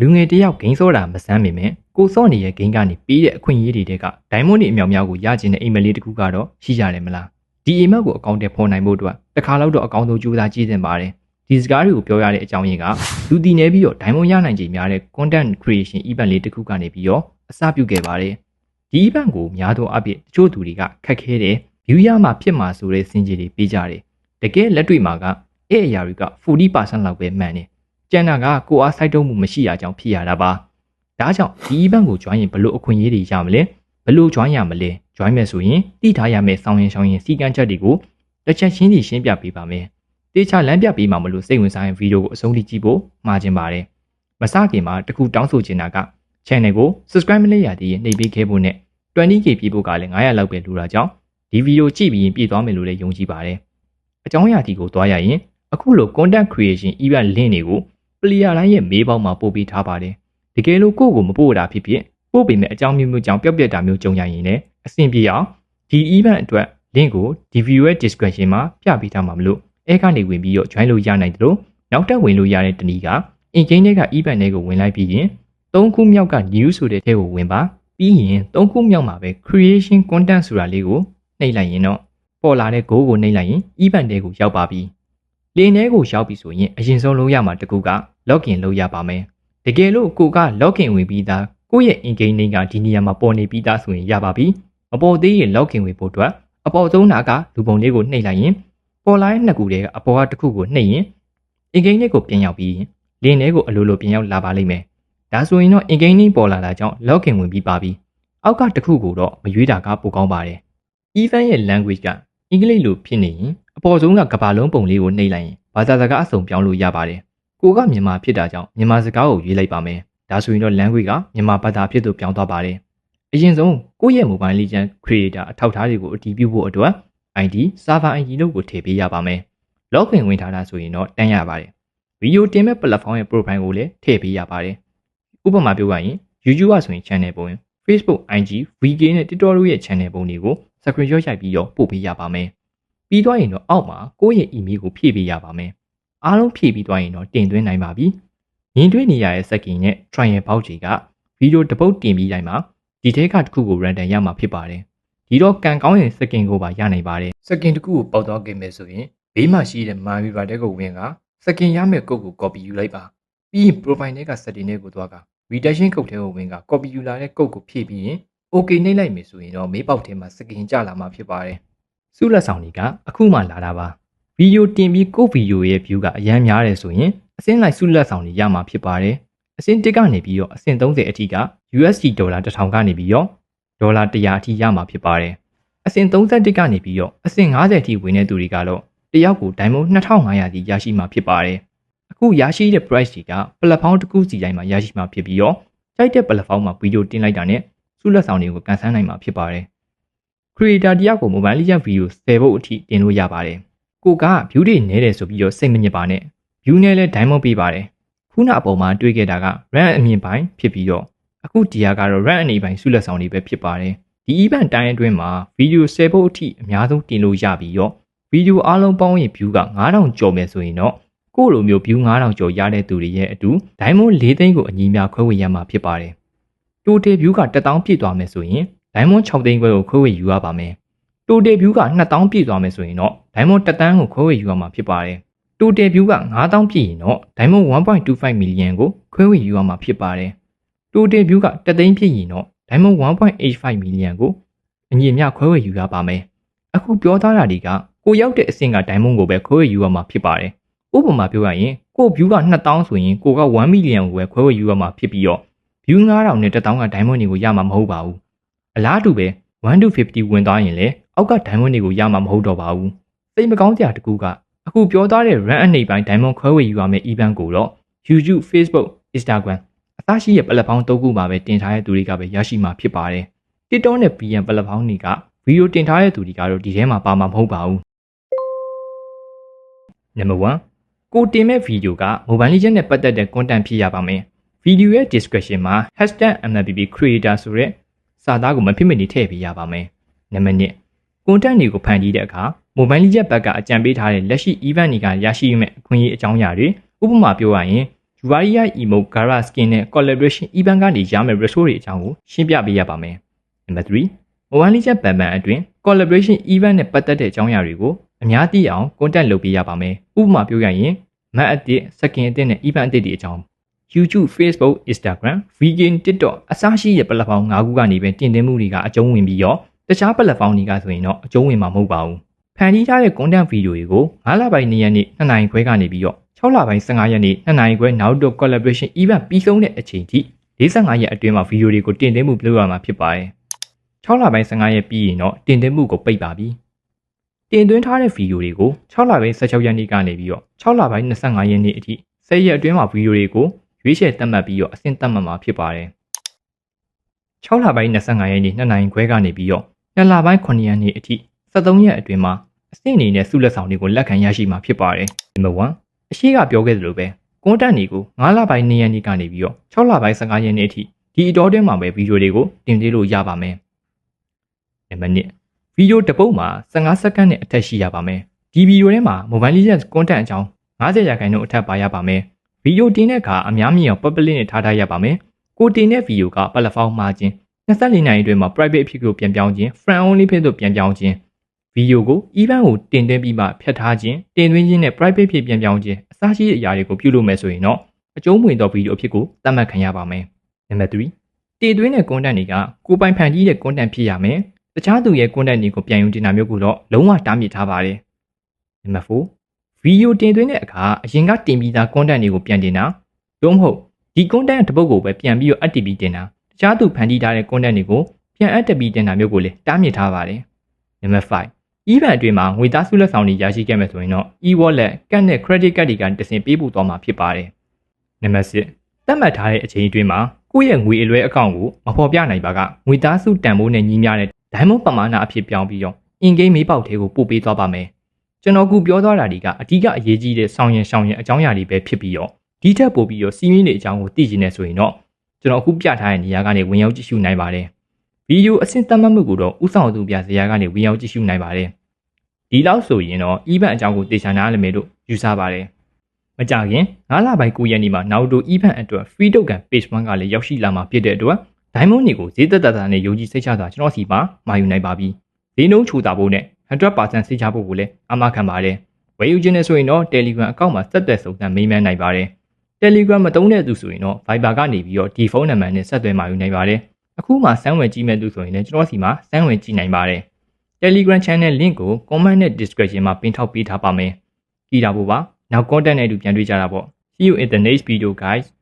လူငယ်တစ်ယောက်ဂိမ်းစောတာမစမ်းပေမဲ့ကိုစော့နေတဲ့ဂိမ်းကနေပေးတဲ့အခွင့်အရေးတွေတဲကဒိုင်မွန်တွေအမြောက်များကိုရကျင်တဲ့အိမ်မက်လေးတစ်ခုကတော့ရှိကြတယ်မလားဒီအိမ်မက်ကိုအကောင့်ထဲပေါ်နိုင်ဖို့အတွက်တစ်ခါလောက်တော့အကောင့်ဆုံးကြိုးစားကြည့်သင့်ပါတယ်ဒီစကားတွေကိုပြောရတဲ့အကြောင်းရင်းကလူတည်နေပြီးတော့ဒိုင်မွန်ရနိုင်ချိန်များတဲ့ content creation event လေးတစ်ခုကနေပြီးတော့အစပြုခဲ့ပါတယ်ဒီ event ကိုများသောအားဖြင့်တချို့သူတွေကခက်ခဲတယ် view ရမှာဖြစ်မှာဆိုတဲ့စင်ကြီးတွေပေးကြတယ်တကယ်လက်တွေ့မှာကအဲ့အရာတွေက40%လောက်ပဲမှန်တယ် ကျန်တာကကိုအားစိုက်တုံးမှုမရှိရကြောင်းဖြစ်ရတာပါဒါကြောင့်ဒီ event ကို join ရင်ဘလို့အခွင့်အရေးတွေရမလဲဘလို့ join ရမလဲ join မယ်ဆိုရင်တိထားရမယ့်စောင်းရင်ရှောင်းရင်စီကံချက်တွေကိုတစ်ချက်ချင်းစီရှင်းပြပေးပါမယ်တေချာလမ်းပြပေးမှာမလို့စိတ်ဝင်စားရင်ဗီဒီယိုကိုအဆုံးထိကြည့်ဖို့မှာချင်ပါတယ်မစခင်မှာတခုတောင်းဆိုချင်တာက channel ကို subscribe မလုပ်ရသေးရင်နှိပ်ပေးခဲ့ဖို့နဲ့ 20k ပြည့်ဖို့ကလည်း900လောက်ပဲလိုတာကြောင့်ဒီဗီဒီယိုကြည့်ပြီးရင်ပြည့်သွားမယ်လို့လည်းယုံကြည်ပါတယ်အကြောင်းအရာဒီကိုသွားရရင်အခုလို content creation event link တွေကို player တိုင်းရဲ့မေးပေါက်မှာပို့ပေးထားပါတယ်တကယ်လို့ကိုယ့်ကိုမပို့တာဖြစ်ဖြစ်ပို့ပေမဲ့အကြောင်းမျိုးမျိုးကြောင့်ပျောက်ပြက်တာမျိုးကြုံရရင်လည်းအဆင်ပြေအောင်ဒီ event အတွက် link ကိုဒီ video ရဲ့ description မှာပြပေးထားမှာမလို့အဲကနေဝင်ပြီးတော့ join လို့ရနိုင်တယ်လို့နောက်တက်ဝင်လို့ရတဲ့တနည်းက in game တွေက event တွေကိုဝင်လိုက်ပြီးရင်၃ခုမြောက်က new ဆိုတဲ့ထဲကိုဝင်ပါပြီးရင်၃ခုမြောက်မှာပဲ creation content ဆိုတာလေးကိုနှိပ်လိုက်ရင်တော့ပေါ်လာတဲ့ goal ကိုနှိပ်လိုက်ရင် event တွေကိုရောက်ပါပြီ လင်းထဲကိုရောက်ပြီဆိုရင်အရင်ဆုံးလုပ်ရမှာတကူက login လုပ်ရပါမယ်တကယ်လို့ကိုက login ဝင်ပြီးသားကိုယ့်ရဲ့ in game name ကဒီနေရာမှာပေါ်နေပြီးသားဆိုရင်ရပါပြီမပေါ်သေးရင် login ဝင်ဖို့အတွက်အပေါ်ဆုံးနာကလူပုံလေးကိုနှိပ်လိုက်ရင်ပေါ်လာတဲ့နှစ်ခုတည်းကအပေါ်ကတစ်ခုကိုနှိပ်ရင် in game လေးကိုပြန်ရောက်ပြီးလင်းထဲကိုအလိုလိုပြန်ရောက်လာပါလိမ့်မယ်ဒါဆိုရင်တော့ in game name ပေါ်လာတာကြောင့် login ဝင်ပြီးပါပြီအောက်ကတစ်ခုကိုတော့မရွေးတာကပိုကောင်းပါတယ် event ရဲ့ language ကအင်္ဂလိပ်လိုဖြစ်နေရင် အပေါ်ဆုံးကကဘာလုံးပုံလေးကိုနှိပ်လိုက်ရင်ဘာသာစကားအစုံပြောင်းလို့ရပါတယ်ကိုကမြန်မာဖြစ်တာကြောင့်မြန်မာစကားကိုရွေးလိုက်ပါမယ်ဒါဆိုရင်တော့ language ကမြန်မာဘာသာဖြစ်သူပြောင်းသွားပါတယ်အရင်ဆုံးကိုယ့်ရဲ့ mobile legend creator အထောက်အထားတွေကိုအတည်ပြုဖို့အတွက် ID server ID လို့ကိုထည့်ပေးရပါမယ် login ဝင်ထားတာဆိုရင်တော့တန်းရပါတယ်ဗီဒီယိုတင်မဲ့ platform ရဲ့ profile ကိုလည်းထည့်ပေးရပါတယ်ဥပမာပြောရရင် YouTube ဆိုရင် channel ပုံ Facebook IG VK နဲ့ TikTok တို့ရဲ့ channel ပုံတွေကို screenshot ရိုက်ပြီးတော့ပို့ပေးရပါမယ် ပြီးသွားရင်တော့အောက်မှာကိုယ့်ရဲ့ email ကိုဖြည့်ပေးရပါမယ်အားလုံးဖြည့်ပြီးသွားရင်တော့တင်သွင်းနိုင်ပါပြီမြင်တွေ့နေရတဲ့ second နဲ့ trial box တွေကဗီဒီယိုတစ်ပုတ်တင်ပြီးတိုင်းမှာဒီထဲကတစ်ခုကို random ရမှာဖြစ်ပါတယ်ဒီတော့ကန်ကောင်းရင် second ကိုပါရနိုင်ပါတယ် second တစ်ခုကိုပေါက်သွားခဲ့မယ်ဆိုရင်ဘေးမှာရှိတဲ့ my river တဲ့ကိုဝင်က second ရမယ့်ကုတ်ကို copy ယူလိုက်ပါပြီးရင် profile ထဲက setting တွေကိုသွားက retention ကုတ်ထဲကိုဝင်က copy ယူလာတဲ့ကုတ်ကိုဖြည့်ပြီးရင် okay နှိပ်လိုက်မယ်ဆိုရင်တော့မေးပေါက်ထဲမှာ second ကျလာမှာဖြစ်ပါတယ် စုလက်ဆောင်တွေကအခုမှလာတာပါဗီဒီယိုတင်ပြီးကိုဗီဒီယိုရဲ့ view ကအရန်များတယ်ဆိုရင်အစင်းလိုက်စုလက်ဆောင်တွေရမှာဖြစ်ပါတယ်အစင်း1ကနေပြီးတော့အစင်း30အထိက USD ဒေါ်လာ1000ကနေပြီးတော့ဒေါ်လာ100အထိရမှာဖြစ်ပါတယ်အစင်31ကနေပြီးတော့အစင်90အထိဝင်တဲ့သူတွေကတော့တယောက်ကိုဒိုင်မုံ2500စီရရှိမှာဖြစ်ပါတယ်အခုရရှိတဲ့ price တွေက platform တစ်ခုစီတိုင်းမှာရရှိမှာဖြစ်ပြီးတော့ကြိုက်တဲ့ platform မှာဗီဒီယိုတင်လိုက်တာနဲ့စုလက်ဆောင်တွေကိုကန်ဆန်းနိုင်မှာဖြစ်ပါတယ် creator တယောက်ကို mobile legend video 10ဖို့အထိတင်လို့ရပါတယ်ကိုက view တွေနည်းတယ်ဆိုပြီးတော့စိတ်မညစ်ပါနဲ့ view နဲ့လဲ diamond ပေးပါတယ်ခုနအပေါ်မှာတွေ့ခဲ့တာက run အမြင့်ပိုင်းဖြစ်ပြီးတော့အခုဒီဟာကတော့ run အနေပိုင်းစုလက်ဆောင်တွေပဲဖြစ်ပါတယ်ဒီ event တိုင်းအတွင်းမှာဗီဒီယို10ဖို့အထိအများဆုံးတင်လို့ရပြီးတော့ဗီဒီယိုအားလုံးပေါင်းရင် view က9000ကျော်မယ်ဆိုရင်တော့ကိုယ့်လိုမျိုး view 9000ကျော်ရတဲ့သူတွေရဲ့အတူ diamond ၄သိန်းကိုအညီများခွဲဝေရမှာဖြစ်ပါတယ် total view က1000ပြည့်သွားမယ်ဆိုရင် diamond 6သိန်းခွဲကိုခွဲဝေယူရပါမယ် total view က2000ပြည့်သွားမယ်ဆိုရင်တော့ diamond 1တန်းကိုခွဲဝေယူရမှာဖြစ်ပါတယ် total view က9000ပြည့်ရင်တော့ diamond 1.25 million ကိုခွဲဝေယူရမှာဖြစ်ပါတယ် total view ကတသိန်းပြည့်ရင်တော့ diamond 1.85 million ကိုအညီအမျှခွဲဝေယူရပါမယ်အခုပြောထားတာတွေကကိုရောက်တဲ့အဆင့်က diamond ကိုပဲခွဲဝေယူရမှာဖြစ်ပါတယ်ဥပမာပြောရရင်ကို view က2000ဆိုရင်ကိုက1 million ကိုပဲခွဲဝေယူရမှာဖြစ်ပြီးတော့ view 9000နဲ့1000က diamond တွေကိုရမှာမဟုတ်ပါဘူး အလားတူပဲ1 to 50ဝင်သွားရင်လည်းအောက်က diamond တွေကိုရမှာမဟုတ်တော့ပါဘူးစိတ်မကောင်းစရာတကူကအခုပြောသားတဲ့ run အနေပိုင်း diamond ခွဲဝေယူရမယ့် event ကိုတော့ YouTube Facebook Instagram အသရှိရဲ့ platform သုံးခုမှာပဲတင်ထားတဲ့သူတွေကပဲရရှိမှာဖြစ်ပါတယ် TikTok နဲ့ PM platform တွေကဗီဒီယိုတင်ထားတဲ့သူတွေကတော့ဒီထဲမှာပါမှာမဟုတ်ပါဘူး Number 1ကိုတင်မဲ့ဗီဒီယိုက Mobile Legends နဲ့ပတ်သက်တဲ့ content ဖြစ်ရပါမယ်ဗီဒီယိုရဲ့ description မှာ #mlbb_creator ဆိုတဲ့ စာသားကိုမဖြစ်မနေထည့်ပေးရပါမယ်နံပါတ်1 content တွေကိုဖန်တီးတဲ့အခါ Mobile Legends ဘက်ကအကြံပေးထားတဲ့လက်ရှိ event တွေကရရှိမဲ့အခွင့်အရေးအကြောင်းအရာတွေဥပမာပြောရရင် Juvaria Emote Gara Skin နဲ့ Collaboration Event ကနေရမယ့် resource တွေအကြောင်းကိုရှင်းပြပေးရပါမယ်။ Number 3 Mobile Legends ပန်ပန်အတွင်း Collaboration Event နဲ့ပတ်သက်တဲ့အကြောင်းအရာတွေကိုအများသိအောင် content လုပ်ပေးရပါမယ်။ဥပမာပြောရရင်မတ်အသစ်စကင်အသစ်နဲ့ event အသစ်တွေအကြောင်း YouTube, Facebook, Instagram, Vegan, TikTok အစရှိတဲ့ platform ၅ခုကနေပဲတင်သွင်းမှုတွေကအကျုံးဝင်ပြီးတော့တခြား platform တွေကဆိုရင်တော့အကျုံးဝင်မှာမဟုတ်ပါဘူး။ဖန်တီးထားတဲ့ content video တွေကို9လပိုင်း2ရက်နေ့2နိုင်ခွဲကနေပြီးတော့6လပိုင်း15ရက်နေ့2နိုင်ခွဲနောက်တော့ collaboration event ပြီးဆုံးတဲ့အချိန်ထိ45ရက်အတွင်းမှာ video တွေကိုတင်သွင်းမှုပြုလုပ်ရမှာဖြစ်ပါတယ်။6လပိုင်း15ရက်ပြီးရင်တော့တင်သွင်းမှုကိုပိတ်ပါပြီ။တင်သွင်းထားတဲ့ video တွေကို6လပိုင်း16ရက်နေ့ကနေပြီးတော့6လပိုင်း25ရက်နေ့အထိ10ရက်အတွင်းမှာ video တွေကို ရွေးချယ်သတ်မှတ်ပြီးတော့အဆင့်သတ်မှတ်မှာဖြစ်ပါတယ်။6လပိုင်း25ရက်နေ့2နိုင်ခွဲကနေပြီးတော့2လပိုင်း9ရက်နေ့အထိ73ရက်အတွင်းမှာအဆင့်အနေနဲ့ဆုလက်ဆောင်တွေကိုလက်ခံရရှိမှာဖြစ်ပါတယ်။ Number 1အရှိကပြောခဲ့သလိုပဲကွန်တက်တွေကို9လပိုင်း2ရက်နေ့ကနေပြီးတော့6လပိုင်း15ရက်နေ့အထိဒီအတော်တွင်းမှာပဲဗီဒီယိုတွေကိုတင်ပေးလို့ရပါမယ်။နံပါတ်1ဗီဒီယိုတစ်ပုဒ်မှာ15စက္ကန့်နဲ့အထက်ရှိရပါမယ်။ဒီဗီဒီယိုထဲမှာ Mobile Legends content အကြောင်း90ရာခိုင်နှုန်းအထက်ပါရပါမယ်။ ဗီဒီယိုတင်တဲ့အခါအများမြင်အောင် public နဲ့ထားထားရပါမယ်။ကိုတင်တဲ့ဗီဒီယိုက platform မှာချင်း24နိုင်အတွင်းမှာ private အဖြစ်ကိုပြန်ပြောင်းခြင်း friend only ဖြစ်သို့ပြန်ပြောင်းခြင်းဗီဒီယိုကို event ကိုတင်သွင်းပြီးမှဖြတ်ထားခြင်းတင်သွင်းခြင်းနဲ့ private ဖြစ်ပြန်ပြောင်းခြင်းအစရှိတဲ့အရာတွေကိုပြုလုပ်မယ်ဆိုရင်တော့အကျုံးဝင်သောဗီဒီယိုအဖြစ်ကိုသတ်မှတ်ခံရပါမယ်။ Number 3တင်သွင်းတဲ့ content တွေကကိုပိုင်ဖန်တီးတဲ့ content ဖြစ်ရမယ်။တခြားသူရဲ့ content တွေကိုပြန်ယူတင်တာမျိုးကိုတော့လုံးဝတားမြစ်ထားပါတယ်။ Number 4 ဗီဒီယိုတင်သွင်းတဲ့အခါအရင်ကတင်ပြီးသား content တွေကိုပြန်တင်တာသို့မဟုတ်ဒီ content တစ်ပုဒ်ကိုပဲပြန်ပြီးတော့ active တင်တာတခြားသူဖန်တီးထားတဲ့ content တွေကိုပြန် active တင်တာမျိုးကိုလည်းတားမြစ်ထားပါတယ်။ Number 5 event အတွင်းမှာငွေသားစုလက်ဆောင်တွေရရှိခဲ့မယ်ဆိုရင်တော့ e-wallet ကတ်နဲ့ credit card တွေကတဆင့်ပေးပို့သွားမှာဖြစ်ပါတယ်။နံပါတ်6သတ်မှတ်ထားတဲ့အချိန်အတွင်းမှာကိုယ့်ရဲ့ငွေအလွှဲအကောင့်ကိုမဖော်ပြနိုင်ပါကငွေသားစုတန်ဖိုးနဲ့ညီမျှတဲ့ diamond ပမာဏအဖြစ်ပြောင်းပြီးတော့ in-game မေးပေါက်သေးကိုပို့ပေးသွားပါမယ်။ ကျွန်တော်ကပြောသွားတာတွေကအဓိကအရေးကြီးတဲ့ဆောင်ရင်ဆောင်ရင်အကြောင်းအရာတွေပဲဖြစ်ပြီးတော့ဒီထက်ပိုပြီးတော့စီးမင်းတွေအကြောင်းကိုသိချင်နေဆိုရင်တော့ကျွန်တော်အခုပြထားတဲ့နေရာကနေဝင်ရောက်ကြည့်ရှုနိုင်ပါတယ်။ဗီဒီယိုအဆင့်သတ်မှတ်မှုကိုတော့ဥဆောင်သူပြဇာတ်ကနေဝင်ရောက်ကြည့်ရှုနိုင်ပါတယ်။ဒီလောက်ဆိုရင်တော့ event အကြောင်းကိုတေချာနားလည်မယ်လို့ယူဆပါတယ်။မကြခင်9လပိုင်း9ရက်နေ့မှာနောက်တို event အတွက် free token page 1ကလည်းရောက်ရှိလာမှာဖြစ်တဲ့အတွက် diamond တွေကိုဈေးသက်သက်သာနဲ့ယုံကြည်စိတ်ချစွာကျွန်တော်စီမှာမာယူနိုင်ပါပြီ။ဈေးနှုန်းချူတာဖို့နဲ့ 100%စိတ်ချဖို့ကိုလည်းအမှခံပါတယ်။ဝယ်ယူခြင်းနဲ့ဆိုရင်တော့ Telegram အကောင့်မှာဆက်သွယ်စုံစမ်းမေးမြန်းနိုင်ပါတယ်။ Telegram မသုံးတဲ့သူဆိုရင်တော့ Viber ကနေပြီးတော့ဒီဖုန်းနံပါတ်နဲ့ဆက်သွယ်မာယူနိုင်ပါတယ်။အခုမှစမ်းဝယ်ကြည့်မဲ့သူဆိုရင်လည်းကျွန်တော်စီမှာစမ်းဝယ်ကြည့်နိုင်ပါတယ်။ Telegram Channel link ကို comment နဲ့ description မှာပင်ထောက်ပေးထားပါမယ်။ကြည့်တာပို့ပါ။နောက် content နဲ့အတူပြန်တွေ့ကြတာပေါ့။ See you in the next video guys.